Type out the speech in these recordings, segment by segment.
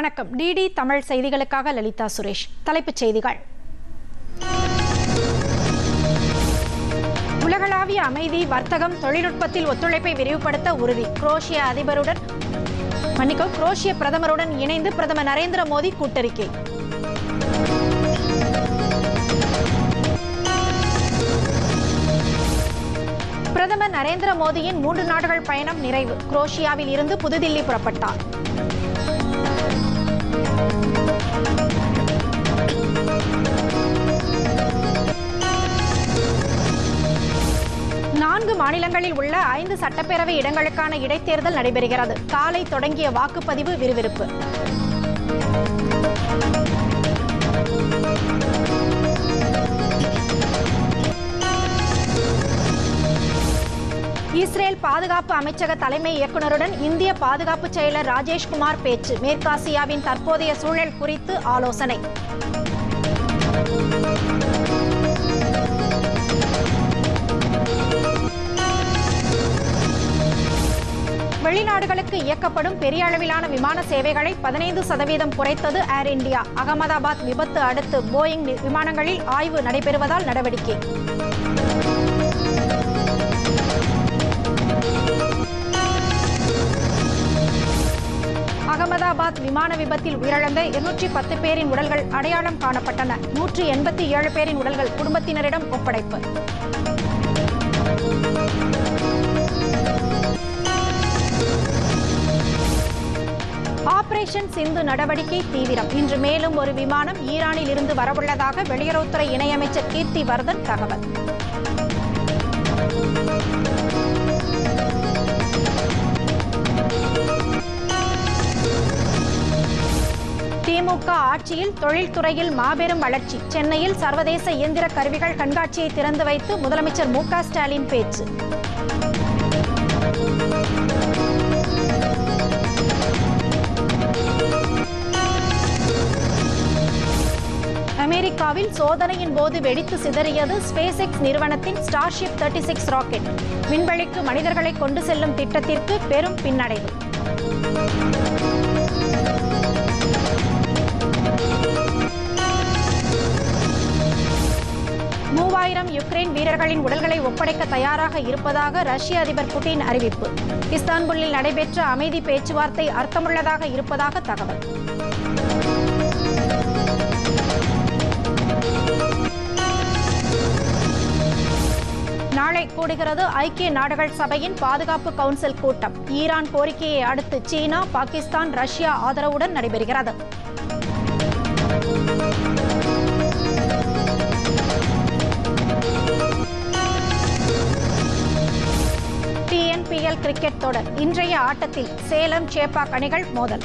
வணக்கம். டிடி தமிழ் செய்திகளுக்காக லலிதா சுரேஷ். தலைப்புச் செய்திகள். உலகளாவிய அமைதி வர்த்தகம் தொழில்நுட்பத்தில் ஒத்துழைப்பை விரிவுபடுத்த உறுதி. குரோஷிய அதிபருடன் மன்னிக்கோ குரோஷிய பிரதமருடன் இணைந்து பிரதமர் நரேந்திர மோடி கூட்டறிக்கை. பிரதமர் நரேந்திர மோடியின் மூன்று நாடுகள் பயணம் நிறைவு. குரோஷியாவில் இருந்து புதுதில்லி புறப்பட்டார். நான்கு மாநிலங்களில் உள்ள ஐந்து சட்டப்பேரவை இடங்களுக்கான இடைத்தேர்தல் நடைபெறுகிறது. காலை தொடங்கிய வாக்குப்பதிவு விறுவிறுப்பு. இஸ்ரேல் பாதுகாப்பு அமைச்சக தலைமை இயக்குநருடன் இந்திய பாதுகாப்பு செயலர் ராஜேஷ்குமார் பேச்சு. மேற்காசியாவின் தற்போதைய சூழல் குறித்து ஆலோசனை. வெளிநாடுகளுக்கு இயக்கப்படும் பெரிய அளவிலான விமான சேவைகளை பதினைந்து சதவீதம் குறைத்தது ஏர் இந்தியா அகமதாபாத் விபத்து அடுத்து போயிங் விமானங்களில் ஆய்வு நடைபெறுவதால் நடவடிக்கை. ஹைதராபாத் விமான விபத்தில் உயிரிழந்த இருநூற்றி பத்து பேரின் உடல்கள் அடையாளம் காணப்பட்டன. நூற்றி எண்பத்தி ஏழு பேரின் உடல்கள் குடும்பத்தினரிடம் ஒப்படைப்பு. ஆபரேஷன் சிந்து நடவடிக்கை தீவிரம். இன்று மேலும் ஒரு விமானம் ஈரானில் இருந்து வரவுள்ளதாக வெளியுறவுத்துறை இணையமைச்சர் கீர்த்தி வர்தன் தகவல். திமுக ஆட்சியில் தொழில்துறையில் மாபெரும் வளர்ச்சி. சென்னையில் சர்வதேச இயந்திர கருவிகள் கண்காட்சியை திறந்து வைத்து முதலமைச்சர் மு ஸ்டாலின் பேச்சு. அமெரிக்காவில் சோதனையின் போது வெடித்து சிதறியது ஸ்பேஸ் எக்ஸ் நிறுவனத்தின் ஸ்டார்ஷிப் தேர்ட்டி சிக்ஸ் ராக்கெட் விண்வெளிக்கு மனிதர்களை கொண்டு செல்லும் திட்டத்திற்கு பெரும் பின்னடைவு. வீரர்களின் உடல்களை ஒப்படைக்க தயாராக இருப்பதாக ரஷ்ய அதிபர் புட்டின் அறிவிப்பு. இஸ்தான்புல்லில் நடைபெற்ற அமைதி பேச்சுவார்த்தை அர்த்தமுள்ளதாக இருப்பதாக தகவல். நாளை கூடுகிறது ஐக்கிய நாடுகள் சபையின் பாதுகாப்பு கவுன்சில் கூட்டம். ஈரான் கோரிக்கையை அடுத்து சீனா பாகிஸ்தான் ரஷ்யா ஆதரவுடன் நடைபெறுகிறது. ஐபிஎல் கிரிக்கெட் தொடர். இன்றைய ஆட்டத்தில் சேலம் சேப்பாக் அணிகள் மோதல்.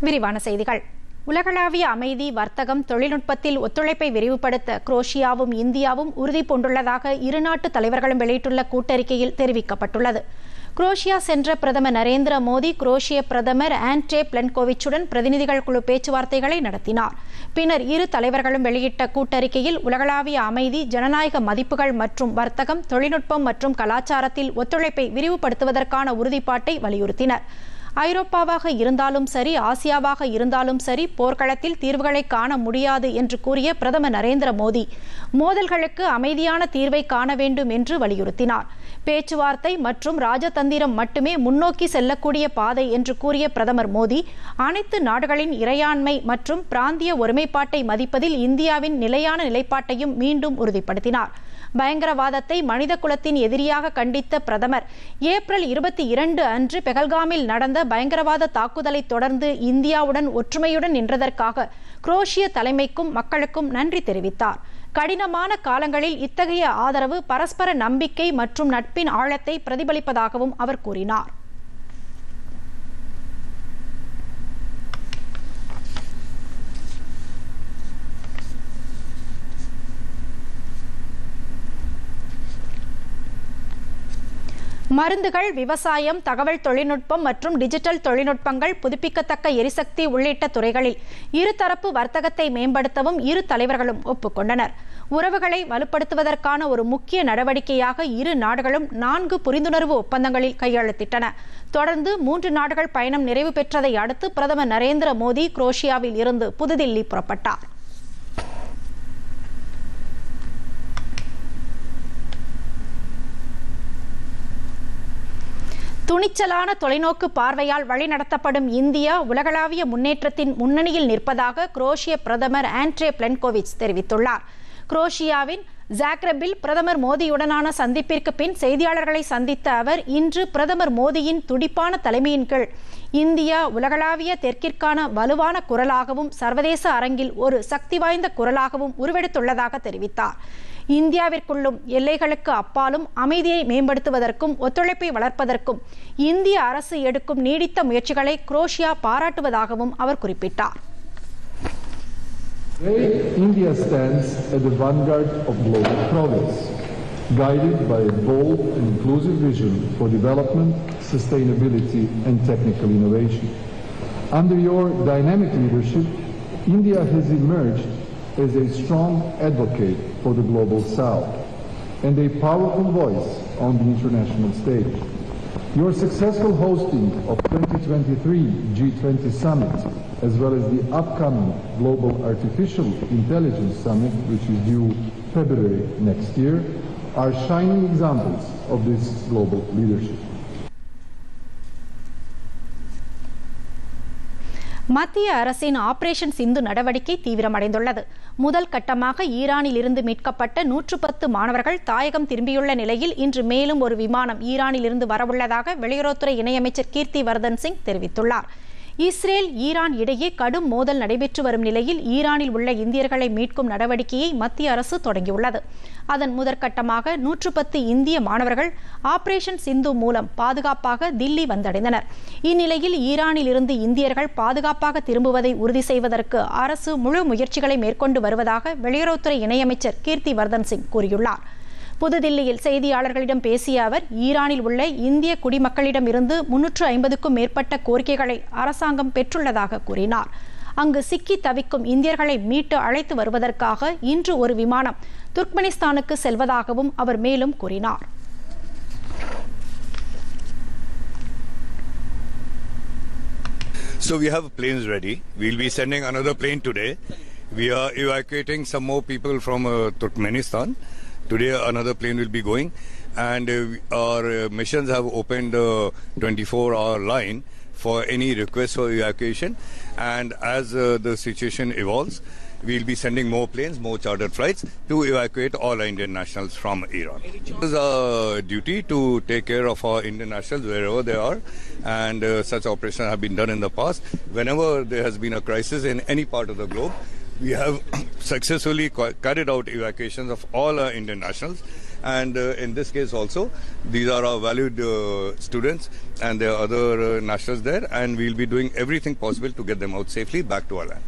விரிவான செய்திகள். உலகளாவிய அமைதி வர்த்தகம் தொழில்நுட்பத்தில் ஒத்துழைப்பை விரிவுபடுத்த குரோஷியாவும் இந்தியாவும் உறுதி பூண்டுள்ளதாக இரு நாட்டு தலைவர்களும் வெளியிட்டுள்ள கூட்டறிக்கையில் தெரிவிக்கப்பட்டுள்ளது. குரோஷியா சென்ற பிரதமர் நரேந்திர மோடி குரோஷிய பிரதமர் ஆன்டே பிளன்கோவிச்சுடன் பிரதிநிதிகள் குழு பேச்சுவார்த்தைகளை நடத்தினார். பின்னர் இரு தலைவர்களும் வெளியிட்ட கூட்டறிக்கையில் உலகளாவிய அமைதி ஜனநாயக மதிப்புகள் மற்றும் வர்த்தகம் தொழில்நுட்பம் மற்றும் கலாச்சாரத்தில் ஒத்துழைப்பை விரிவுபடுத்துவதற்கான உறுதிப்பாட்டை வலியுறுத்தினர். ஐரோப்பாவாக இருந்தாலும் சரி ஆசியாவாக இருந்தாலும் சரி போர்க்களத்தில் தீர்வுகளை காண முடியாது என்று கூறிய பிரதமர் நரேந்திர மோடி மோதல்களுக்கு அமைதியான தீர்வை காண வேண்டும் என்று வலியுறுத்தினார். பேச்சுவார்த்தை மற்றும் ராஜதந்திரம் மட்டுமே முன்னோக்கி செல்லக்கூடிய பாதை என்று கூறிய பிரதமர் மோடி அனைத்து நாடுகளின் இறையாண்மை மற்றும் பிராந்திய ஒருமைப்பாட்டை மதிப்பதில் இந்தியாவின் நிலையான நிலைப்பாட்டையும் மீண்டும் உறுதிப்படுத்தினார். பயங்கரவாதத்தை மனித குலத்தின் எதிரியாக கண்டித்த பிரதமர் ஏப்ரல் இருபத்தி இரண்டு அன்று பெகல்காமில் நடந்த பயங்கரவாத தாக்குதலை தொடர்ந்து இந்தியாவுடன் ஒற்றுமையுடன் நின்றதற்காக குரோஷிய தலைமைக்கும் மக்களுக்கும் நன்றி தெரிவித்தார். கடினமான காலங்களில் இத்தகைய ஆதரவு பரஸ்பர நம்பிக்கை மற்றும் நட்பின் ஆழத்தை பிரதிபலிப்பதாகவும் அவர் கூறினார். மருந்துகள் விவசாயம் தகவல் தொழில்நுட்பம் மற்றும் டிஜிட்டல் தொழில்நுட்பங்கள் புதுப்பிக்கத்தக்க எரிசக்தி உள்ளிட்ட துறைகளில் இருதரப்பு வர்த்தகத்தை மேம்படுத்தவும் இரு தலைவர்களும் ஒப்புக்கொண்டனர். உறவுகளை வலுப்படுத்துவதற்கான ஒரு முக்கிய நடவடிக்கையாக இரு நாடுகளும் நான்கு புரிந்துணர்வு ஒப்பந்தங்களில் கையெழுத்திட்டன. தொடர்ந்து மூன்று நாடுகள் பயணம் நிறைவு பெற்றதை அடுத்து பிரதமர் நரேந்திர மோடி குரோஷியாவில் இருந்து புதுதில்லி புறப்பட்டார். துணிச்சலான தொலைநோக்கு பார்வையால் வழிநடத்தப்படும் இந்தியா உலகளாவிய முன்னேற்றத்தின் முன்னணியில் நிற்பதாக குரோஷிய பிரதமர் ஆண்ட்ரே பிளென்கோவிச் தெரிவித்துள்ளார். குரோஷியாவின் ஜாக்ரபில் பிரதமர் மோடியுடனான சந்திப்பிற்கு பின் செய்தியாளர்களை சந்தித்த அவர் இன்று பிரதமர் மோடியின் துடிப்பான தலைமையின் கீழ் இந்தியா உலகளாவிய தெற்கிற்கான வலுவான குரலாகவும் சர்வதேச அரங்கில் ஒரு சக்தி வாய்ந்த குரலாகவும் உருவெடுத்துள்ளதாக தெரிவித்தார். இந்தியாவிற்குள்ளும் எல்லைகளுக்கு அப்பாலும் அமைதியை மேம்படுத்துவதற்கும் ஒத்துழைப்பை வளர்ப்பதற்கும் இந்திய அரசு எடுக்கும் நீடித்த முயற்சிகளை குரோஷியா பாராட்டுவதாகவும் அவர் குறிப்பிட்டார் India stands at the vanguard of global progress, guided by a bold and inclusive vision for development, sustainability, and technical innovation. Under your dynamic leadership, India has emerged as a strong advocate for the global south and a powerful voice on the international stage. Your successful hosting of 2023 G20 Summit, as well as the upcoming Global Artificial Intelligence Summit, which is due February next year, are shining examples of this global leadership. மத்திய அரசின் operation சிந்து நடவடிக்கை தீவிரமடைந்துள்ளது. முதல் கட்டமாக ஈரானில் இருந்து மீட்கப்பட்ட நூற்று பத்து மாணவர்கள் தாயகம் திரும்பியுள்ள நிலையில் இன்று மேலும் ஒரு விமானம் ஈரானில் இருந்து வரவுள்ளதாக வெளியுறவுத்துறை இணையமைச்சர் கீர்த்தி வர்தன் சிங் தெரிவித்துள்ளார். இஸ்ரேல் ஈரான் இடையே கடும் மோதல் நடைபெற்று வரும் நிலையில் ஈரானில் உள்ள இந்தியர்களை மீட்கும் நடவடிக்கையை மத்திய அரசு தொடங்கியுள்ளது. அதன் முதற்கட்டமாக நூற்று பத்து இந்திய மாணவர்கள் ஆபரேஷன் சிந்து மூலம் பாதுகாப்பாக தில்லி வந்தடைந்தனர். இந்நிலையில் ஈரானில் இருந்து இந்தியர்கள் பாதுகாப்பாக திரும்புவதை உறுதி செய்வதற்கு அரசு முழு முயற்சிகளை மேற்கொண்டு வருவதாக வெளியுறவுத்துறை இணையமைச்சர் கீர்த்தி வர்தன் சிங் கூறியுள்ளார். புதுதில்லியில் செய்தியாளர்களிடம் பேசிய அவர் ஈரானில் உள்ள இந்திய குடிமக்களிடம் இருந்து முன்னூற்று ஐம்பதுக்கும் மேற்பட்ட கோரிக்கைகளை அரசாங்கம் பெற்றுள்ளதாக கூறினார் அங்கு சிக்கி தவிக்கும் இந்தியர்களை மீட்டு அழைத்து வருவதற்காக இன்று ஒரு விமானம் துர்க்மெனிஸ்தானுக்கு செல்வதாகவும் அவர் மேலும் கூறினார் So we have planes ready. We'll be sending another plane today. We are evacuating some more people from uh, Turkmenistan. Today another plane will be going, and uh, our uh, missions have opened a 24-hour line for any request for evacuation. And as uh, the situation evolves, we'll be sending more planes, more chartered flights to evacuate all Indian nationals from Iran. It is our duty to take care of our Indian nationals wherever they are, and uh, such operations have been done in the past. Whenever there has been a crisis in any part of the globe, we have successfully ca- carried out evacuations of all our Indian nationals. And uh, in this case also, these are our valued uh, students and there are other uh, nationals there, and we'll be doing everything possible to get them out safely back to our land.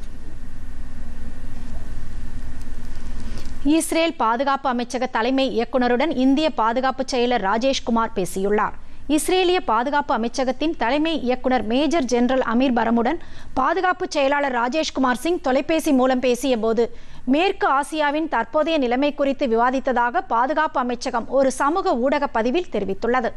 Israel பாதுகாப்பு அமைச்சக தலைமை இயக்குனருடன் இந்திய பாதுகாப்பு செயலர் ராஜேஷ்குமார் பேசியுள்ளார் இஸ்ரேலிய பாதுகாப்பு அமைச்சகத்தின் தலைமை இயக்குனர் மேஜர் ஜெனரல் அமீர் பரமுடன் பாதுகாப்பு செயலாளர் ராஜேஷ்குமார் சிங் தொலைபேசி மூலம் பேசிய போது மேற்கு ஆசியாவின் தற்போதைய நிலைமை குறித்து விவாதித்ததாக பாதுகாப்பு அமைச்சகம் ஒரு சமூக ஊடக பதிவில் தெரிவித்துள்ளது.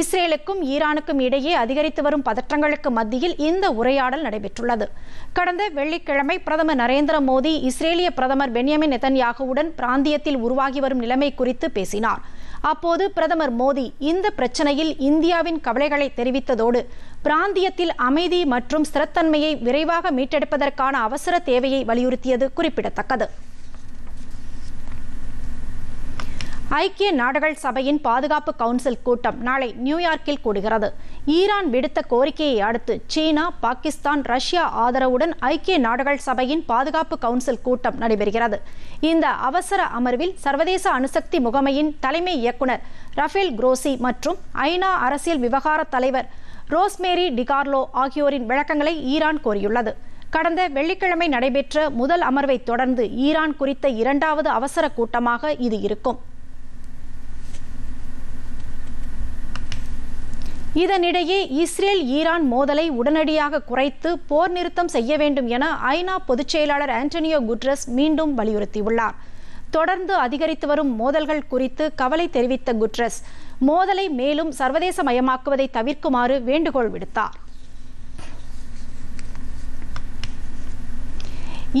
இஸ்ரேலுக்கும் ஈரானுக்கும் இடையே அதிகரித்து வரும் பதற்றங்களுக்கு மத்தியில் இந்த உரையாடல் நடைபெற்றுள்ளது. கடந்த வெள்ளிக்கிழமை பிரதமர் நரேந்திர மோடி இஸ்ரேலிய பிரதமர் பென்யமின் நெதன்யாகுவுடன் பிராந்தியத்தில் உருவாகி வரும் நிலைமை குறித்து பேசினார். அப்போது பிரதமர் மோடி இந்த பிரச்சனையில் இந்தியாவின் கவலைகளை தெரிவித்ததோடு பிராந்தியத்தில் அமைதி மற்றும் ஸ்திரத்தன்மையை விரைவாக மீட்டெடுப்பதற்கான அவசர தேவையை வலியுறுத்தியது குறிப்பிடத்தக்கது. ஐக்கிய நாடுகள் சபையின் பாதுகாப்பு கவுன்சில் கூட்டம் நாளை நியூயார்க்கில் கூடுகிறது. ஈரான் விடுத்த கோரிக்கையை அடுத்து சீனா பாகிஸ்தான் ரஷ்யா ஆதரவுடன் ஐக்கிய நாடுகள் சபையின் பாதுகாப்பு கவுன்சில் கூட்டம் நடைபெறுகிறது. இந்த அவசர அமர்வில் சர்வதேச அணுசக்தி முகமையின் தலைமை இயக்குனர் ரஃபேல் குரோசி மற்றும் ஐநா அரசியல் விவகார தலைவர் ரோஸ்மேரி டிகார்லோ ஆகியோரின் விளக்கங்களை ஈரான் கோரியுள்ளது. கடந்த வெள்ளிக்கிழமை நடைபெற்ற முதல் அமர்வை தொடர்ந்து ஈரான் குறித்த இரண்டாவது அவசர கூட்டமாக இது இருக்கும். இதனிடையே இஸ்ரேல் ஈரான் மோதலை உடனடியாக குறைத்து போர் நிறுத்தம் செய்ய வேண்டும் என ஐநா பொதுச் செயலாளர் ஆண்டனியோ குட்ரஸ் மீண்டும் வலியுறுத்தியுள்ளார். தொடர்ந்து அதிகரித்து வரும் மோதல்கள் குறித்து கவலை தெரிவித்த குட்ரஸ் மோதலை மேலும் சர்வதேசமயமாக்குவதை தவிர்க்குமாறு வேண்டுகோள் விடுத்தார்.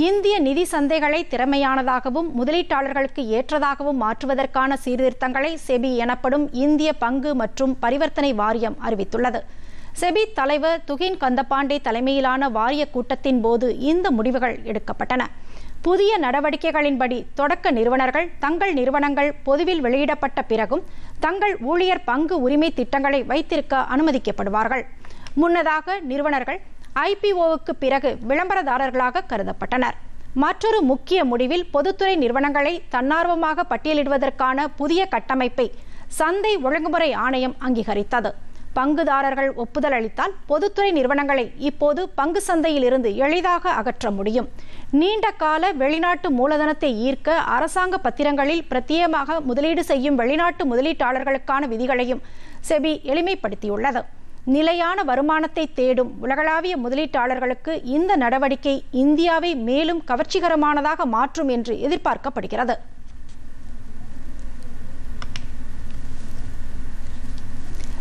இந்திய நிதி சந்தைகளை திறமையானதாகவும் முதலீட்டாளர்களுக்கு ஏற்றதாகவும் மாற்றுவதற்கான சீர்திருத்தங்களை செபி எனப்படும் இந்திய பங்கு மற்றும் பரிவர்த்தனை வாரியம் அறிவித்துள்ளது. செபி தலைவர் துகின் கந்தபாண்டே தலைமையிலான வாரிய கூட்டத்தின் போது இந்த முடிவுகள் எடுக்கப்பட்டன. புதிய நடவடிக்கைகளின்படி தொடக்க நிறுவனர்கள் தங்கள் நிறுவனங்கள் பொதுவில் வெளியிடப்பட்ட பிறகும் தங்கள் ஊழியர் பங்கு உரிமை திட்டங்களை வைத்திருக்க அனுமதிக்கப்படுவார்கள். முன்னதாக நிறுவனர்கள் ஐபிஓவுக்கு பிறகு விளம்பரதாரர்களாக கருதப்பட்டனர். மற்றொரு முக்கிய முடிவில் பொதுத்துறை நிறுவனங்களை தன்னார்வமாக பட்டியலிடுவதற்கான புதிய கட்டமைப்பை சந்தை ஒழுங்குமுறை ஆணையம் அங்கீகரித்தது. பங்குதாரர்கள் ஒப்புதல் அளித்தால் பொதுத்துறை நிறுவனங்களை இப்போது பங்கு சந்தையில் இருந்து எளிதாக அகற்ற முடியும். நீண்ட கால வெளிநாட்டு மூலதனத்தை ஈர்க்க அரசாங்க பத்திரங்களில் பிரத்யேகமாக முதலீடு செய்யும் வெளிநாட்டு முதலீட்டாளர்களுக்கான விதிகளையும் செபி எளிமைப்படுத்தியுள்ளது. நிலையான வருமானத்தை தேடும் உலகளாவிய முதலீட்டாளர்களுக்கு இந்த நடவடிக்கை இந்தியாவை மேலும் கவர்ச்சிகரமானதாக மாற்றும் என்று எதிர்பார்க்கப்படுகிறது.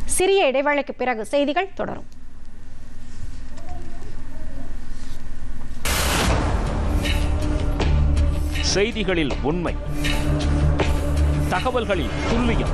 சிறிய இடைவேளைக்கு பிறகு செய்திகள் தொடரும். செய்திகளில் உண்மை. தகவல்களில் துல்லியம்.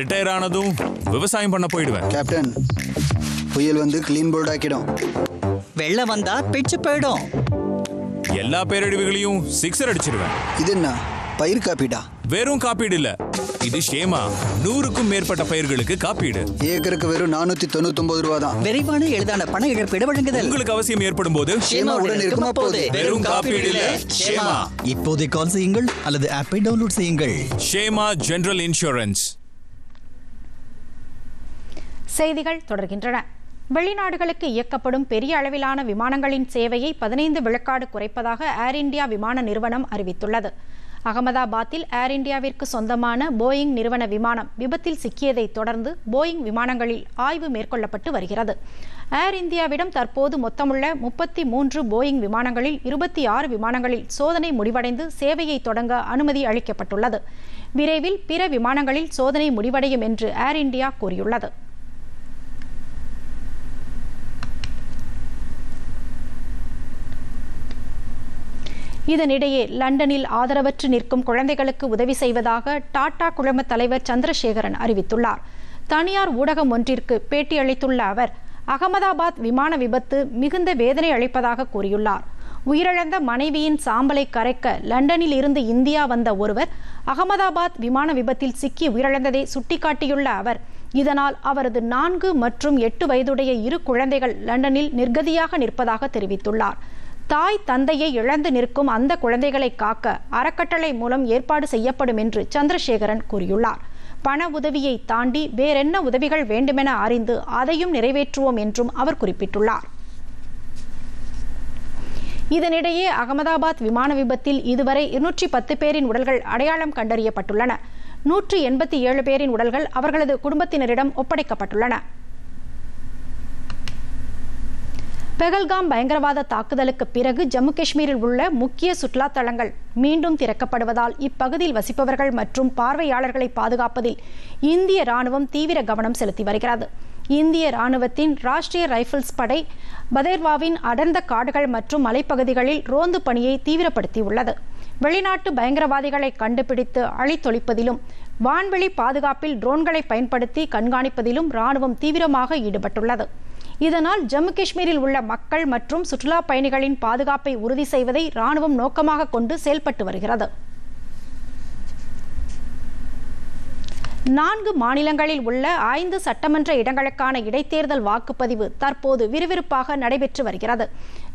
ரிட்டையர் ஆனதும் விவசாயம் பண்ண போயிடுவேன். கேப்டன் புயல் வந்து கிளீன் போர்ட் ஆக்கிடும். வெள்ளம் வந்தா பிச்சு போயிடும். எல்லா பேரழிவுகளையும் சிக்ஸர் அடிச்சிடுவேன் இது என்ன? பயிர் காப்பீடா? வெறும் காப்பீடு இல்ல. இது ஷேமா. நூறுக்கும் மேற்பட்ட பயிர்களுக்கு காப்பீடு. ஏக்கருக்கு வெறும் நானூத்தி தொண்ணூத்தி ஒன்பது ரூபா தான் விரைவான எளிதான பண இழப்பீடு வழங்குதல். உங்களுக்கு அவசியம் ஏற்படும் போது ஷேமாவுடன் இருக்குமா போகுது? வெறும் காப்பீடு இல்ல. ஷேமா. இப்போதே கால் செய்யுங்கள் அல்லது ஆப்பை டவுன்லோட் செய்யுங்கள். Kshema general insurance. செய்திகள் தொடர்கின்றன. வெளிநாடுகளுக்கு இயக்கப்படும் பெரிய அளவிலான விமானங்களின் சேவையை பதினைந்து விழுக்காடு குறைப்பதாக ஏர் இந்தியா விமான நிறுவனம் அறிவித்துள்ளது. அகமதாபாத்தில் ஏர் இந்தியாவிற்கு சொந்தமான போயிங் நிறுவன விமானம் விபத்தில் சிக்கியதை தொடர்ந்து போயிங் விமானங்களில் ஆய்வு மேற்கொள்ளப்பட்டு வருகிறது. ஏர் இந்தியாவிடம் தற்போது மொத்தமுள்ள முப்பத்தி மூன்று போயிங் விமானங்களில் இருபத்தி ஆறு விமானங்களில் சோதனை முடிவடைந்து சேவையை தொடங்க அனுமதி அளிக்கப்பட்டுள்ளது. விரைவில் பிற விமானங்களில் சோதனை முடிவடையும் என்று ஏர் இந்தியா கூறியுள்ளது. இதனிடையே லண்டனில் ஆதரவற்று நிற்கும் குழந்தைகளுக்கு உதவி செய்வதாக டாடா குழும தலைவர் சந்திரசேகரன் அறிவித்துள்ளார். தனியார் ஊடகம் ஒன்றிற்கு பேட்டியளித்துள்ள அவர் அகமதாபாத் விமான விபத்து மிகுந்த வேதனை அளிப்பதாக கூறியுள்ளார். உயிரிழந்த மனைவியின் சாம்பலை கரைக்க லண்டனில் இருந்து இந்தியா வந்த ஒருவர் அகமதாபாத் விமான விபத்தில் சிக்கி உயிரிழந்ததை சுட்டிக்காட்டியுள்ள அவர் இதனால் அவரது நான்கு மற்றும் எட்டு வயதுடைய இரு குழந்தைகள் லண்டனில் நிர்கதியாக நிற்பதாக தெரிவித்துள்ளார். தாய் தந்தையை இழந்து நிற்கும் அந்த குழந்தைகளை காக்க அறக்கட்டளை மூலம் ஏற்பாடு செய்யப்படும் என்று சந்திரசேகரன் கூறியுள்ளார். பண உதவியை தாண்டி வேறென்ன உதவிகள் வேண்டுமென அறிந்து அதையும் நிறைவேற்றுவோம் என்றும் அவர் குறிப்பிட்டுள்ளார். இதனிடையே அகமதாபாத் விமான விபத்தில் இதுவரை இருநூற்றி பத்து பேரின் உடல்கள் அடையாளம் கண்டறியப்பட்டுள்ளன. நூற்றி எண்பத்தி ஏழு பேரின் உடல்கள் அவர்களது குடும்பத்தினரிடம் ஒப்படைக்கப்பட்டுள்ளன. பெகல்காம் பயங்கரவாத தாக்குதலுக்கு பிறகு ஜம்மு காஷ்மீரில் உள்ள முக்கிய சுற்றுலா தலங்கள் மீண்டும் திறக்கப்படுவதால் இப்பகுதியில் வசிப்பவர்கள் மற்றும் பார்வையாளர்களை பாதுகாப்பதில் இந்திய ராணுவம் தீவிர கவனம் செலுத்தி வருகிறது. இந்திய ராணுவத்தின் ராஷ்டிரிய ரைபிள்ஸ் படை பதேர்வாவின் அடர்ந்த காடுகள் மற்றும் மலைப்பகுதிகளில் ரோந்து பணியை தீவிரப்படுத்தியுள்ளது. வெளிநாட்டு பயங்கரவாதிகளை கண்டுபிடித்து அழித்தொழிப்பதிலும் வான்வெளி பாதுகாப்பில் ட்ரோன்களை பயன்படுத்தி கண்காணிப்பதிலும் ராணுவம் தீவிரமாக ஈடுபட்டுள்ளது. இதனால் ஜம்மு காஷ்மீரில் உள்ள மக்கள் மற்றும் சுற்றுலா பயணிகளின் பாதுகாப்பை உறுதி செய்வதை ராணுவம் நோக்கமாக கொண்டு செயல்பட்டு வருகிறது. நான்கு மாநிலங்களில் உள்ள ஐந்து சட்டமன்ற இடங்களுக்கான இடைத்தேர்தல் வாக்குப்பதிவு தற்போது விறுவிறுப்பாக நடைபெற்று வருகிறது.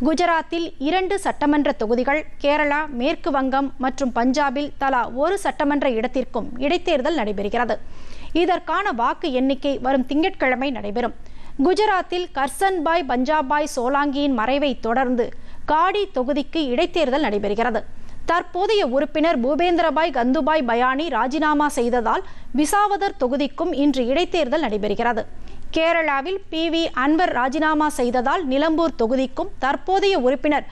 குஜராத்தில் இரண்டு சட்டமன்ற தொகுதிகள் கேரளா மேற்கு வங்கம் மற்றும் பஞ்சாபில் தலா ஒரு சட்டமன்ற இடத்திற்கும் இடைத்தேர்தல் நடைபெறுகிறது. இதற்கான வாக்கு எண்ணிக்கை வரும் திங்கட்கிழமை நடைபெறும். குஜராத்தில் கர்சன்பாய் பஞ்சாபாய் சோலாங்கியின் மறைவை தொடர்ந்து காடி தொகுதிக்கு இடைத்தேர்தல் நடைபெறுகிறது. தற்போதைய உறுப்பினர் பூபேந்திரபாய் கந்துபாய் பயானி ராஜினாமா செய்ததால் விசாவதர் தொகுதிக்கும் இன்று இடைத்தேர்தல் நடைபெறுகிறது. கேரளாவில் பி. வி. அன்வர் ராஜினாமா செய்ததால் நிலம்பூர் தொகுதிக்கும் தற்போதைய உறுப்பினர்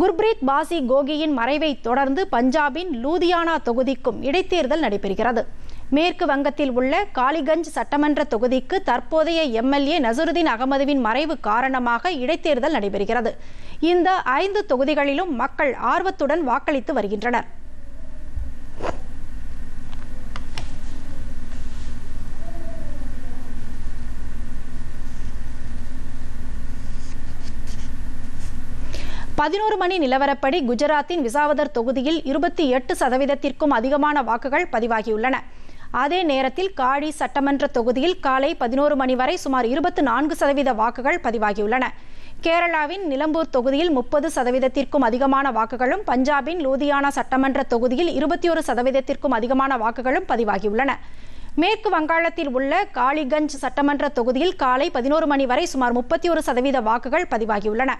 குர்பிரீத் பாசி கோகியின் மறைவை தொடர்ந்து பஞ்சாபின் லூதியானா தொகுதிக்கும் இடைத்தேர்தல் நடைபெறுகிறது. மேற்கு வங்கத்தில் உள்ள காலிகஞ்ச் சட்டமன்ற தொகுதிக்கு தற்போதைய எம்எல்ஏ நசருதீன் அகமதுவின் மறைவு காரணமாக இடைத்தேர்தல் நடைபெறுகிறது. இந்த ஐந்து தொகுதிகளிலும் மக்கள் ஆர்வத்துடன் வாக்களித்து வருகின்றனர். பதினோரு மணி நிலவரப்படி குஜராத்தின் விசாவதர் தொகுதியில் இருபத்தி எட்டு சதவீதத்திற்கும் அதிகமான வாக்குகள் பதிவாகியுள்ளன. அதே நேரத்தில் காடி சட்டமன்ற தொகுதியில் காலை பதினோரு மணி வரை சுமார் இருபத்தி நான்கு சதவீத வாக்குகள் பதிவாகியுள்ளன. கேரளாவின் நிலம்பூர் தொகுதியில் முப்பது சதவீதத்திற்கும் அதிகமான வாக்குகளும் பஞ்சாபின் லூதியானா சட்டமன்ற தொகுதியில் இருபத்தி ஒரு சதவீதத்திற்கும் அதிகமான வாக்குகளும் பதிவாகியுள்ளன. மேற்கு வங்காளத்தில் உள்ள காளிகஞ்ச் சட்டமன்ற தொகுதியில் காலை பதினோரு மணி வரை சுமார் முப்பத்தி ஒரு சதவீத வாக்குகள் பதிவாகியுள்ளன.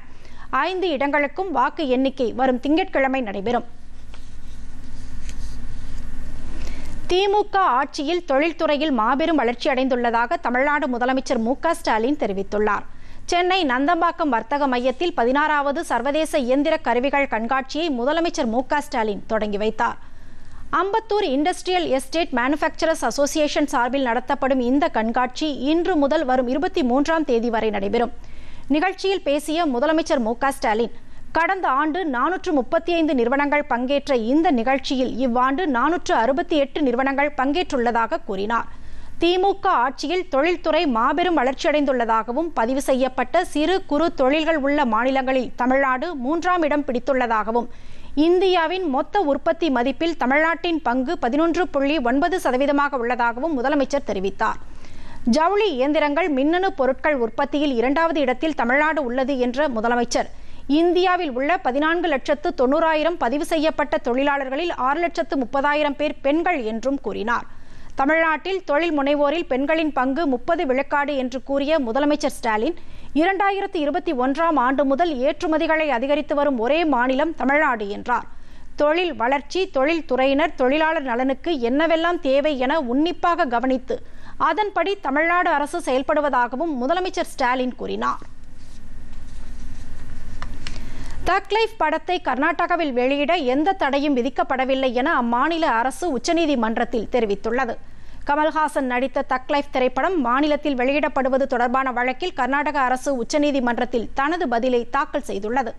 ஐந்து இடங்களுக்கும் வாக்கு எண்ணிக்கை வரும் திங்கட்கிழமை நடைபெறும். திமுக ஆட்சியில் தொழில்துறையில் மாபெரும் வளர்ச்சி அடைந்துள்ளதாக தமிழ்நாடு முதலமைச்சர் மு ஸ்டாலின் தெரிவித்துள்ளார். சென்னை நந்தம்பாக்கம் வர்த்தக மையத்தில் பதினாறாவது சர்வதேச இயந்திர கருவிகள் கண்காட்சியை முதலமைச்சர் மு ஸ்டாலின் தொடங்கி வைத்தார். Ambattur industrial estate manufacturers association சார்பில் நடத்தப்படும் இந்த கண்காட்சி இன்று முதல் வரும் இருபத்தி மூன்றாம் தேதி வரை நடைபெறும். நிகழ்ச்சியில் பேசிய முதலமைச்சர் மு ஸ்டாலின் கடந்த ஆண்டு நானூற்று முப்பத்தி ஐந்து நிறுவனங்கள் பங்கேற்ற இந்த நிகழ்ச்சியில் இவ்வாண்டு நானூற்று அறுபத்தி எட்டு நிறுவனங்கள் பங்கேற்றுள்ளதாக கூறினார். திமுக ஆட்சியில் தொழில்துறை மாபெரும் வளர்ச்சியடைந்துள்ளதாகவும் பதிவு செய்யப்பட்ட சிறு குறு தொழில்கள் உள்ள மாநிலங்களில் தமிழ்நாடு மூன்றாம் இடம் பிடித்துள்ளதாகவும் இந்தியாவின் மொத்த உற்பத்தி மதிப்பில் தமிழ்நாட்டின் பங்கு பதினொன்று புள்ளி ஒன்பது சதவீதமாக உள்ளதாகவும் முதலமைச்சர் தெரிவித்தார். ஜவுளி இயந்திரங்கள் மின்னணு பொருட்கள் உற்பத்தியில் இரண்டாவது இடத்தில் தமிழ்நாடு உள்ளது என்ற முதலமைச்சர் இந்தியாவில் உள்ள பதினான்கு லட்சத்து தொண்ணூறாயிரம் பதிவு செய்யப்பட்ட தொழிலாளர்களில் ஆறு லட்சத்து முப்பதாயிரம் பேர் பெண்கள் என்றும் கூறினார். தமிழ்நாட்டில் தொழில் முனைவோரில் பெண்களின் பங்கு முப்பது விழுக்காடு என்று கூறிய முதலமைச்சர் ஸ்டாலின் இரண்டாயிரத்து இருபத்தி ஒன்றாம் ஆண்டு முதல் ஏற்றுமதிகளை அதிகரித்து வரும் ஒரே மாநிலம் தமிழ்நாடு என்றார். தொழில் வளர்ச்சி தொழில் துறையினர் தொழிலாளர் நலனுக்கு என்னவெல்லாம் தேவை என உன்னிப்பாக கவனித்து அதன்படி தமிழ்நாடு அரசு செயல்படுவதாகவும் முதலமைச்சர் ஸ்டாலின் கூறினார். தக் லைஃப் படத்தை கர்நாடகாவில் வெளியிட எந்த தடையும் விதிக்கப்படவில்லை என அம்மாநில அரசு உச்சநீதிமன்றத்தில் தெரிவித்துள்ளது. கமல்ஹாசன் நடித்த தக் லைஃப் திரைப்படம் மாநிலத்தில் வெளியிடப்படுவது தொடர்பான வழக்கில் கர்நாடக அரசு உச்சநீதிமன்றத்தில் தனது பதிலை தாக்கல் செய்துள்ளது.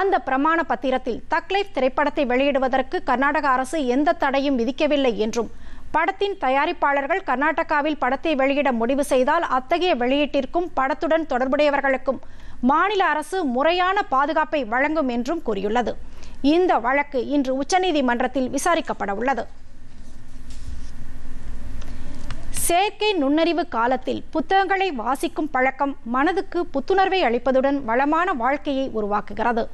அந்த பிரமாண பத்திரத்தில் தக் லைஃப் திரைப்படத்தை வெளியிடுவதற்கு கர்நாடக அரசு எந்த தடையும் விதிக்கவில்லை என்றும் படத்தின் தயாரிப்பாளர்கள் கர்நாடகாவில் படத்தை வெளியிட முடிவு செய்தால் அத்தகைய வெளியீட்டிற்கும் படத்துடன் தொடர்புடையவர்களுக்கும் மாநில அரசு முறையான பாதுகாப்பை வழங்கும் என்றும் கூறியுள்ளது. இந்த வழக்கு இன்று உச்சநீதிமன்றத்தில் விசாரிக்கப்பட உள்ளது. செயற்கை நுண்ணறிவு காலத்தில் புத்தகங்களை வாசிக்கும் பழக்கம் மனதுக்கு புத்துணர்வை அளிப்பதுடன் வளமான வாழ்க்கையை உருவாக்குகிறது.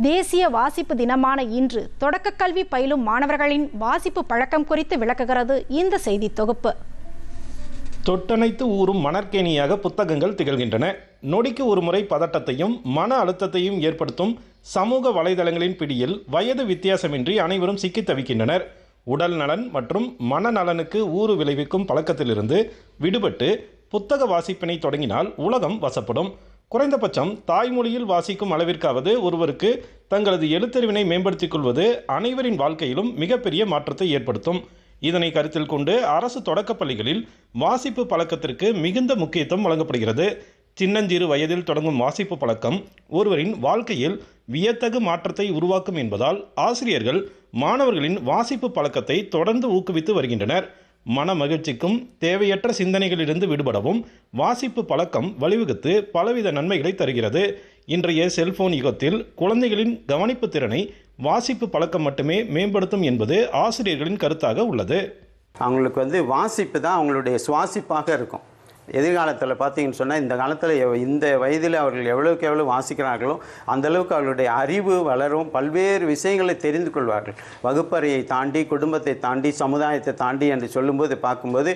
தேசிய வாசிப்பு தினமான இன்று தொடக்க கல்வி பயிலும் மாணவர்களின் வாசிப்பு பழக்கம் குறித்து விளக்குகிறது இந்த செய்தி தொகுப்பு. தொட்டனைத்து ஊறும் மணற்கேணியாக புத்தகங்கள் திகழ்கின்றன. நொடிக்கு ஒரு முறை பதட்டத்தையும் மன அழுத்தத்தையும் ஏற்படுத்தும் சமூக வலைதளங்களின் பிடியில் வயது வித்தியாசமின்றி அனைவரும் சிக்கித் தவிக்கின்றனர். உடல் நலன் மற்றும் மனநலனுக்கு ஊறு விளைவிக்கும் பழக்கத்திலிருந்து விடுபட்டு புத்தக வாசிப்பினை தொடங்கினால் உலகம் வசப்படும். குறைந்தபட்சம் தாய்மொழியில் வாசிக்கும் அளவிற்காவது ஒருவருக்கு தங்களது எழுத்தறிவினை மேம்படுத்திக் கொள்வது அனைவரின் வாழ்க்கையிலும் மிகப்பெரிய மாற்றத்தை ஏற்படுத்தும். இதனை கருத்தில் கொண்டு அரசு தொடக்கப் பள்ளிகளில் வாசிப்பு பழக்கத்திற்கு மிகுந்த முக்கியத்துவம் வழங்கப்படுகிறது. சின்னஞ்சிறு வயதில் தொடங்கும் வாசிப்பு பழக்கம் ஒருவரின் வாழ்க்கையில் வியத்தகு மாற்றத்தை உருவாக்கும் என்பதால் ஆசிரியர்கள் மாணவர்களின் வாசிப்பு பழக்கத்தை தொடர்ந்து ஊக்குவித்து வருகின்றனர். மன மகிழ்ச்சிக்கும் தேவையற்ற சிந்தனைகளிலிருந்து விடுபடவும் வாசிப்பு பழக்கம் வழிவகுத்து பலவித நன்மைகளை தருகிறது. இன்றைய செல்போன் யுகத்தில் குழந்தைகளின் கவனிப்பு திறனை வாசிப்பு பழக்கம் மட்டுமே மேம்படுத்தும் என்பது ஆசிரியர்களின் கருத்தாக உள்ளது. அவங்களுக்கு வந்து வாசிப்பு தான் அவங்களுடைய சுவாசிப்பாக இருக்கும். எதிர்காலத்தில் பார்த்தீங்கன்னு சொன்னால் இந்த காலத்தில் இந்த வயதில் அவர்கள் எவ்வளோக்கு எவ்வளோ வாசிக்கிறார்களோ அந்தளவுக்கு அவர்களுடைய அறிவு வளரும் பல்வேறு விஷயங்களை தெரிந்து கொள்வார்கள். வகுப்பறையை தாண்டி குடும்பத்தை தாண்டி சமுதாயத்தை தாண்டி என்று சொல்லும்போது பார்க்கும்போது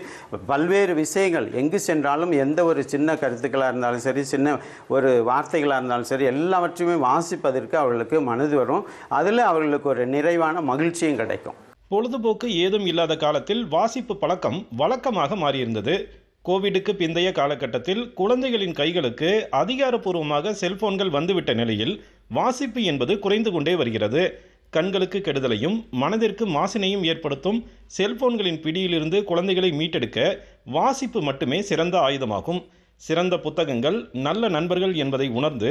பல்வேறு விஷயங்கள் எங்கு சென்றாலும் எந்த ஒரு சின்ன கருத்துக்களாக இருந்தாலும் சரி சின்ன ஒரு வார்த்தைகளாக இருந்தாலும் சரி எல்லாவற்றையுமே வாசிப்பதற்கு அவர்களுக்கு மனது வரும். அதில் அவர்களுக்கு ஒரு நிறைவான மகிழ்ச்சியும் கிடைக்கும். பொழுதுபோக்கு ஏதும் இல்லாத காலத்தில் வாசிப்பு பழக்கம் வழக்கமாக மாறியிருந்தது. கோவிடுக்கு பிந்தைய காலகட்டத்தில் குழந்தைகளின் கைகளுக்கு அதிகாரப்பூர்வமாக செல்போன்கள் வந்துவிட்ட நிலையில் வாசிப்பு என்பது குறைந்து கொண்டே வருகிறது. கண்களுக்கு கெடுதலையும் மனதிற்கு மாசினையும் ஏற்படுத்தும் செல்போன்களின் பிடியிலிருந்து குழந்தைகளை மீட்டெடுக்க வாசிப்பு மட்டுமே சிறந்த ஆயுதமாகும். சிறந்த புத்தகங்கள் நல்ல நண்பர்கள் என்பதை உணர்ந்து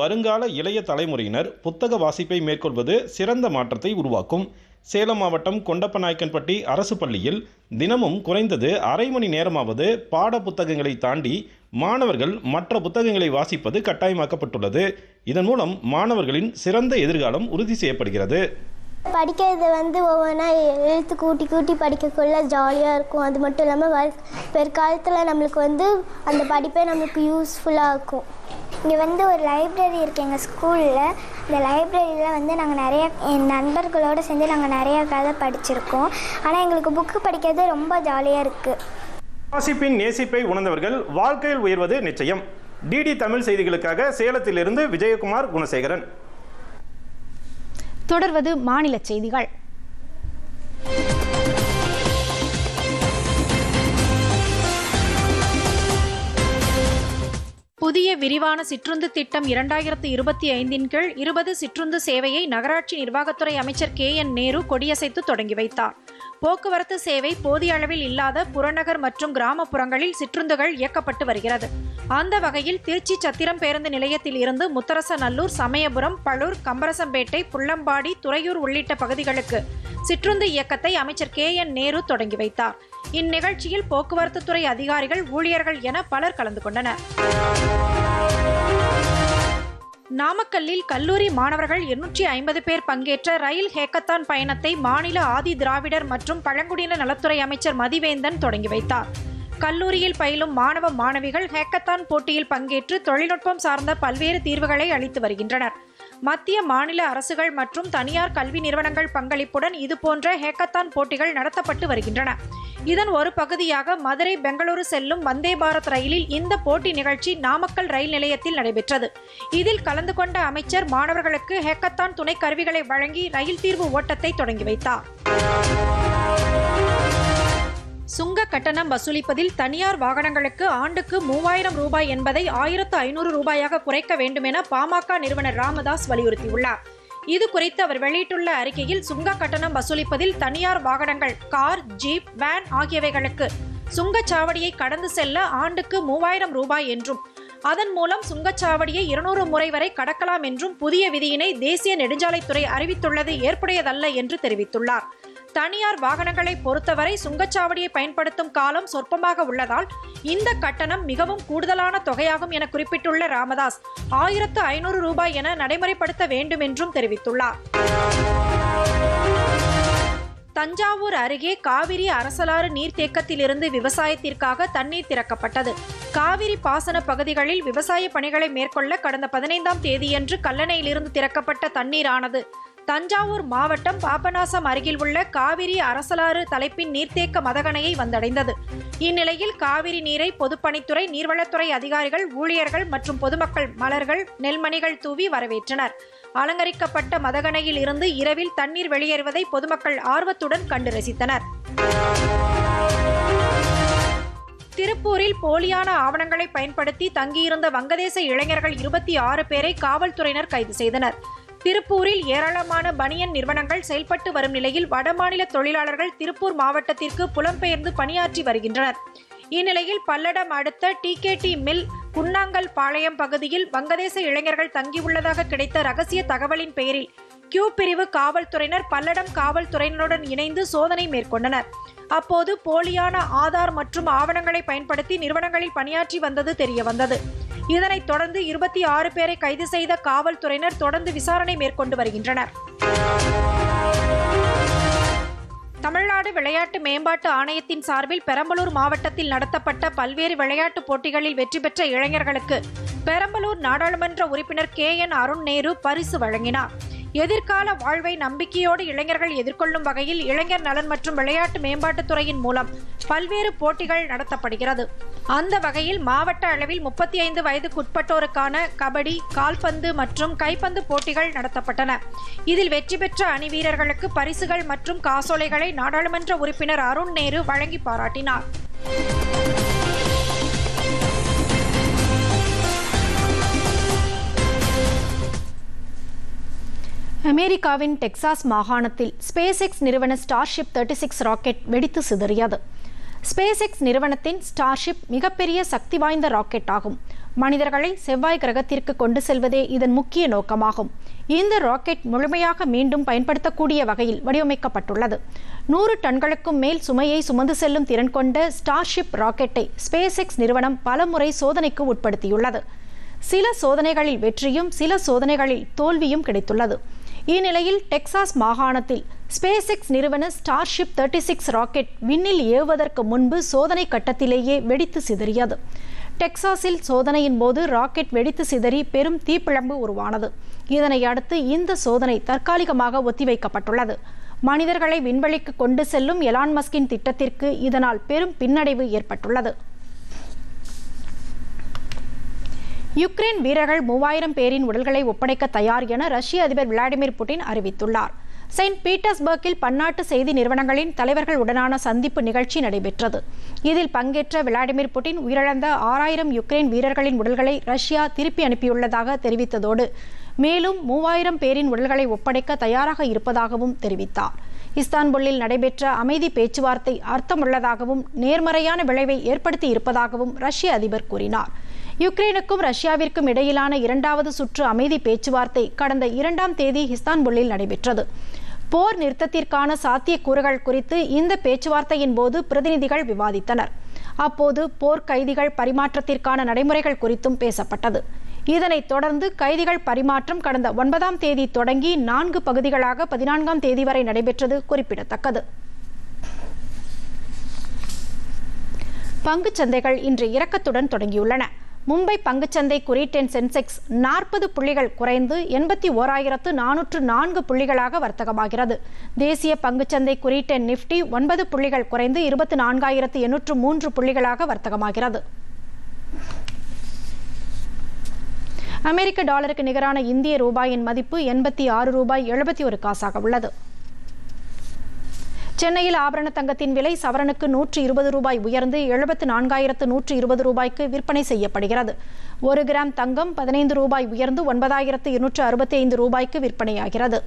வருங்கால இளைய தலைமுறையினர் புத்தக வாசிப்பை மேற்கொள்வது சிறந்த மாற்றத்தை உருவாக்கும். சேலம் மாவட்டம் கொண்டப்பநாயக்கன்பட்டி அரசு பள்ளியில் தினமும் குறைந்தது அரை மணி நேரமாவது பாட புத்தகங்களை தாண்டி மாணவர்கள் மற்ற புத்தகங்களை வாசிப்பது கட்டாயமாக்கப்பட்டுள்ளது. இதன் மூலம் மாணவர்களின் சிறந்த எதிர்காலம் உறுதி செய்யப்படுகிறது. படிக்கிறது வந்து ஒவ்வொன்றா எழுத்து கூட்டி கூட்டி படிக்கக்குள்ள ஜாலியாக இருக்கும். அது மட்டும் இல்லாமல் வரு பிற்காலத்தில் நம்மளுக்கு வந்து அந்த படிப்பே நம்மளுக்கு யூஸ்ஃபுல்லாக இருக்கும். இங்கே வந்து ஒரு லைப்ரரி இருக்குது எங்கள் ஸ்கூலில் இந்த லைப்ரரியில் வந்து நாங்கள் நிறைய என் நண்பர்களோடு சேர்ந்து நாங்கள் நிறைய கதை படிச்சிருக்கோம். ஆனால் எங்களுக்கு புக்கு படிக்கிறது ரொம்ப ஜாலியாக இருக்குது வாசிப்பின் நேசிப்பை உணர்ந்தவர்கள் வாழ்க்கையில் உயர்வது நிச்சயம். டிடி தமிழ் செய்திகளுக்காக சேலத்திலிருந்து விஜயகுமார் குணசேகரன். தொடர்வது மாநில செய்திகள். புதிய விரிவான சிற்றுந்து திட்டம் இரண்டாயிரத்து இருபத்தி ஐந்தின் கீழ் இருபது சிற்றுந்து சேவையை நகராட்சி நிர்வாகத்துறை அமைச்சர் கே என் நேரு கொடியசைத்து தொடங்கி வைத்தார். போக்குவரத்து சேவை போதிய அளவில் இல்லாத புறநகர் மற்றும் கிராமப்புறங்களில் சிற்றுந்துகள் இயக்கப்பட்டு வருகிறது. அந்த வகையில் திருச்சி சத்திரம் பேருந்து நிலையத்தில் இருந்து முத்தரசநல்லூர் சமயபுரம் பழூர் கம்பரசம்பேட்டை புள்ளம்பாடி துறையூர் உள்ளிட்ட பகுதிகளுக்கு சிற்றுந்து இயக்கத்தை அமைச்சர் கே என் நேரு தொடங்கி வைத்தார். இந்நிகழ்ச்சியில் போக்குவரத்து துறை அதிகாரிகள் ஊழியர்கள் என பலர் கலந்து கொண்டனர். நாமக்கல்லில் கல்லூரி மாணவர்கள் இருநூற்றி ஐம்பது பேர் பங்கேற்ற ரயில் ஹேக்கத்தான் பயணத்தை மாநில ஆதி திராவிடர் மற்றும் பழங்குடியின நலத்துறை அமைச்சர் மதிவேந்தன் தொடங்கி வைத்தார். கல்லூரியில் பயிலும் மாணவ மாணவிகள் ஹேக்கத்தான் போட்டியில் பங்கேற்று தொழில்நுட்பம் சார்ந்த பல்வேறு தீர்வுகளை அளித்து வருகின்றனர். மத்திய மாநில அரசுகள் மற்றும் தனியார் கல்வி நிறுவனங்கள் பங்களிப்புடன் இதுபோன்ற ஹேக்கத்தான் போட்டிகள் நடத்தப்பட்டு வருகின்றன. இதன் ஒரு பகுதியாக மதுரை பெங்களூரு செல்லும் வந்தே பாரத் ரயிலில் இந்த போட்டி நிகழ்ச்சி நாமக்கல் ரயில் நிலையத்தில் நடைபெற்றது. இதில் கலந்து கொண்ட அமைச்சர் மாணவர்களுக்கு ஹேக்கத்தான் துணை கருவிகளை வழங்கி ரயில் தீர்வு ஓட்டத்தை தொடங்கி வைத்தார். சுங்க கட்டணம் வசூலிப்பதில் தனியார் வாகனங்களுக்கு ஆண்டுக்கு மூவாயிரம் ரூபாய் என்பதை ஆயிரத்து ஐநூறு ரூபாயாக குறைக்க வேண்டும் என பாமக நிறுவனர் ராமதாஸ் வலியுறுத்தியுள்ளார். இது குறித்து அவர் வெளியிட்டுள்ள அறிக்கையில் சுங்க கட்டணம் வசூலிப்பதில் தனியார் வாகனங்கள் கார் ஜீப் வேன் ஆகியவைகளுக்கு சுங்கச்சாவடியை கடந்து செல்ல ஆண்டுக்கு மூவாயிரம் ரூபாய் என்றும் அதன் மூலம் சுங்கச்சாவடியை இருநூறு முறை வரை கடக்கலாம் என்றும் புதிய விதியினை தேசிய நெடுஞ்சாலைத்துறை அறிவித்துள்ளது ஏற்புடையதல்ல என்று தெரிவித்துள்ளார். தனியார் வாகனங்களை பொறுத்தவரை சுங்கச்சாவடியை பயன்படுத்தும் காலம் சொற்பமாக உள்ளதால் இந்த கட்டணம் மிகவும் கூடுதலான தொகையாகும் என குறிப்பிட்டுள்ள ராமதாஸ் ஆயிரத்து ஐநூறு ரூபாய் என நடைமுறைப்படுத்த வேண்டும் என்றும் தெரிவித்துள்ளார். தஞ்சாவூர் அருகே காவிரி அரசலாறு நீர்த்தேக்கத்திலிருந்து விவசாயத்திற்காக தண்ணீர் திறக்கப்பட்டது. காவிரி பாசன பகுதிகளில் விவசாய பணிகளை மேற்கொள்ள கடந்த பதினைந்தாம் தேதியன்று கல்லணையிலிருந்து திறக்கப்பட்ட தண்ணீரானது. தஞ்சாவூர் மாவட்டம் பாபநாசம் அருகில் உள்ள காவிரி அரசலாறு தலைப்பின் நீர்த்தேக்க மதகணையை வந்தடைந்தது. இந்நிலையில் காவிரி நீரை பொதுப்பணித்துறை நீர்வளத்துறை அதிகாரிகள் ஊழியர்கள் மற்றும் பொதுமக்கள் மலர்கள் நெல்மணிகள் தூவி வரவேற்றனர். அலங்கரிக்கப்பட்ட மதகணையில் இருந்து இரவில் தண்ணீர் வெளியேறுவதை பொதுமக்கள் ஆர்வத்துடன் கண்டு ரசித்தனர். திருப்பூரில் போலியான ஆவணங்களை பயன்படுத்தி தங்கியிருந்த வங்கதேச இளைஞர்கள் இருபத்தி ஆறு பேரை காவல்துறையினர் கைது செய்தனர். திருப்பூரில் ஏராளமான பனியன் நிறுவனங்கள் செயல்பட்டு வரும் நிலையில் வடமாநில தொழிலாளர்கள் திருப்பூர் மாவட்டத்திற்கு புலம்பெயர்ந்து பணியாற்றி வருகின்றனர். இந்நிலையில் பல்லடம் அடுத்த டிகேடி மில் குன்னாங்கல் பாளையம் பகுதியில் வங்கதேச இளைஞர்கள் தங்கியுள்ளதாக கிடைத்த ரகசிய தகவலின் பெயரில் கியூ பிரிவு காவல்துறையினர் பல்லடம் காவல்துறையினருடன் இணைந்து சோதனை மேற்கொண்டனர். அப்போது போலியான ஆதார் மற்றும் ஆவணங்களை பயன்படுத்தி நிறுவனங்களில் பணியாற்றி வந்தது தெரியவந்தது. இதனைத் தொடர்ந்து இருபத்தி ஆறு பேரை கைது செய்த காவல்துறையினர் தொடர்ந்து விசாரணை மேற்கொண்டு வருகின்றனர். தமிழ்நாடு விளையாட்டு மேம்பாட்டு ஆணையத்தின் சார்பில் பெரம்பலூர் மாவட்டத்தில் நடத்தப்பட்ட பல்வேறு விளையாட்டுப் போட்டிகளில் வெற்றி பெற்ற இளைஞர்களுக்கு பெரம்பலூர் நாடாளுமன்ற உறுப்பினர் கே என் அருண் நேரு பரிசு வழங்கினார். எதிர்கால வாழ்வை நம்பிக்கையோடு இளைஞர்கள் எதிர்கொள்ளும் வகையில் இளைஞர் நலன் மற்றும் விளையாட்டு மேம்பாட்டுத் துறையின் மூலம் பல்வேறு போட்டிகள் நடத்தப்படுகிறது. அந்த வகையில் மாவட்ட அளவில் முப்பத்தி ஐந்து வயதுக்குட்பட்டோருக்கான கபடி கால்பந்து மற்றும் கைப்பந்து போட்டிகள் நடத்தப்பட்டன. இதில் வெற்றி பெற்ற அணி வீரர்களுக்கு பரிசுகள் மற்றும் காசோலைகளை நாடாளுமன்ற உறுப்பினர் அருண் நேரு வழங்கி பாராட்டினார். அமெரிக்காவின் டெக்சாஸ் மாகாணத்தில் ஸ்பேஸ் எக்ஸ் நிறுவன ஸ்டார்ஷிப் தேர்ட்டி சிக்ஸ் ராக்கெட் வெடித்து சிதறியது. ஸ்பேஸ் எக்ஸ் நிறுவனத்தின் ஸ்டார்ஷிப் மிகப்பெரிய சக்தி வாய்ந்த ராக்கெட் ஆகும். மனிதர்களை செவ்வாய் கிரகத்திற்கு கொண்டு செல்வதே இதன் முக்கிய நோக்கமாகும். இந்த ராக்கெட் முழுமையாக மீண்டும் பயன்படுத்தக்கூடிய வகையில் வடிவமைக்கப்பட்டுள்ளது. நூறு டன்களுக்கும் மேல் சுமையை சுமந்து செல்லும் திறன் கொண்ட ஸ்டார்ஷிப் ராக்கெட்டை ஸ்பேஸ் எக்ஸ் நிறுவனம் பலமுறை சோதனைக்கு உட்படுத்தியுள்ளது. சில சோதனைகளில் வெற்றியும் சில சோதனைகளில் தோல்வியும் கிடைத்துள்ளது. இந்நிலையில் டெக்சாஸ் மாகாணத்தில் ஸ்பேஸ் எக்ஸ் நிறுவன ஸ்டார்ஷிப் தேர்ட்டி சிக்ஸ் ராக்கெட் விண்ணில் ஏவுவதற்கு முன்பு சோதனை கட்டத்திலேயே வெடித்து சிதறியது. டெக்சாஸில் சோதனையின் போது ராக்கெட் வெடித்து சிதறி பெரும் தீப்பிழம்பு உருவானது. இதனை அடுத்து இந்த சோதனை தற்காலிகமாக ஒத்திவைக்கப்பட்டுள்ளது. மனிதர்களை விண்வெளிக்கு கொண்டு செல்லும் எலான் மஸ்கின் திட்டத்திற்கு இதனால் பெரும் பின்னடைவு ஏற்பட்டுள்ளது. யுக்ரைன் வீரர்கள் மூவாயிரம் பேரின் உடல்களை ஒப்படைக்க தயார் என ரஷ்ய அதிபர் விளாடிமிர் புட்டின் அறிவித்துள்ளார். செயின்ட் பீட்டர்ஸ்பர்க்கில் பன்னாட்டு செய்தி நிறுவனங்களின் தலைவர்கள் உடனான சந்திப்பு நிகழ்ச்சி நடைபெற்றது. இதில் பங்கேற்ற விளாடிமிர் புட்டின் உயிரிழந்த ஆறாயிரம் யுக்ரைன் வீரர்களின் உடல்களை ரஷ்யா திருப்பி அனுப்பியுள்ளதாக தெரிவித்ததோடு மேலும் மூவாயிரம் பேரின் உடல்களை ஒப்படைக்க தயாராக இருப்பதாகவும் தெரிவித்தார். இஸ்தான்புல்லில் நடைபெற்ற அமைதி பேச்சுவார்த்தை அர்த்தமுள்ளதாகவும் நேர்மறையான விளைவை ஏற்படுத்தி இருப்பதாகவும் ரஷ்ய அதிபர் கூறினார். யுக்ரைனுக்கும் ரஷ்யாவிற்கும் இடையிலான இரண்டாவது சுற்று அமைதி பேச்சுவார்த்தை கடந்த இரண்டாம் தேதி இஸ்தான்புல்லில் நடைபெற்றது. போர் நிறுத்தத்திற்கான சாத்தியக்கூறுகள் குறித்து இந்த பேச்சுவார்த்தையின் போது பிரதிநிதிகள் விவாதித்தனர். அப்போது போர் கைதிகள் பரிமாற்றத்திற்கான நடைமுறைகள் குறித்தும் பேசப்பட்டது. இதனைத் தொடர்ந்து கைதிகள் பரிமாற்றம் கடந்த ஒன்பதாம் தேதி தொடங்கி நான்கு பகுதிகளாக பதினான்காம் தேதி வரை நடைபெற்றது குறிப்பிடத்தக்கது. பங்குச் சந்தைகள் இன்று இறக்கத்துடன் தொடங்கியுள்ளன. மும்பை பங்குச்சந்தை குறிட்டென் சென்செக்ஸ் நாற்பது புள்ளிகள் குறைந்து எண்பத்தி ஓராயிரத்து நானூற்று நான்கு புள்ளிகளாக வர்த்தகமாகிறது. தேசிய பங்குச்சந்தை குறிட்டென் நிப்டி ஒன்பது புள்ளிகள் குறைந்து இருபத்தி நான்காயிரத்து எண்ணூற்று மூன்று புள்ளிகளாக வர்த்தகமாகிறது. அமெரிக்க டாலருக்கு நிகரான இந்திய ரூபாயின் மதிப்பு எண்பத்தி ஆறு ரூபாய் எழுபத்தி ஒரு காசாக உள்ளது. சென்னையில் ஆபரண தங்கத்தின் விலை சவரனுக்கு நூற்றி இருபது ரூபாய் உயர்ந்து எழுபத்து நான்காயிரத்து நூற்று இருபது ரூபாய்க்கு விற்பனை செய்யப்படுகிறது. ஒரு கிராம் தங்கம் பதினைந்து ரூபாய் உயர்ந்து ஒன்பதாயிரத்து இருநூற்று அறுபத்தி ஐந்து ரூபாய்க்கு விற்பனையாகிறது.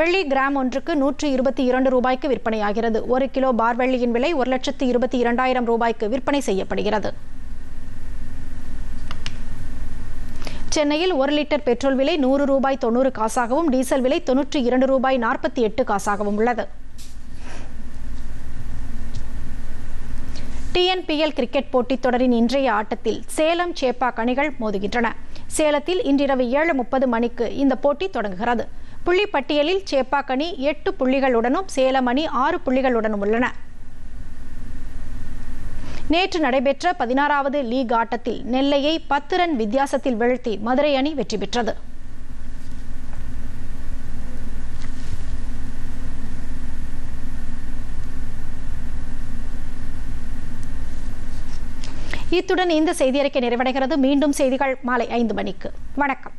வெள்ளி கிராம் ஒன்றுக்கு நூற்றி இருபத்தி இரண்டு ரூபாய்க்கு விற்பனையாகிறது. ஒரு கிலோ பார் வெள்ளியின் விலை ஒரு லட்சத்து இருபத்தி இரண்டாயிரம் ரூபாய்க்கு விற்பனை செய்யப்படுகிறது. சென்னையில் ஒரு லிட்டர் பெட்ரோல் விலை நூறு ரூபாய் தொண்ணூறு காசாகவும் டீசல் விலை தொன்னூற்றி இரண்டு ரூபாய் நாற்பத்தி எட்டு காசாகவும் உள்ளது. டிஎன்பிஎல் கிரிக்கெட் போட்டித் தொடரின் இன்றைய ஆட்டத்தில் சேலம் சேப்பாக் அணிகள் மோதுகின்றன. சேலத்தில் இன்றிரவு ஏழு முப்பது மணிக்கு இந்த போட்டி தொடங்குகிறது. புள்ளி பட்டியலில் சேப்பாக் அணி எட்டு புள்ளிகளுடனும் சேலம் அணி ஆறு புள்ளிகளுடனும் உள்ளன. நேற்று நடைபெற்ற பதினாறாவது லீக் ஆட்டத்தில் நெல்லையை பத்து ரன் வித்தியாசத்தில் வீழ்த்தி மதுரை அணி வெற்றி பெற்றது. இத்துடன் இந்த செய்தியறிக்கை நிறைவடைகிறது. மீண்டும் செய்திகள் மாலை ஐந்து மணிக்கு. வணக்கம்.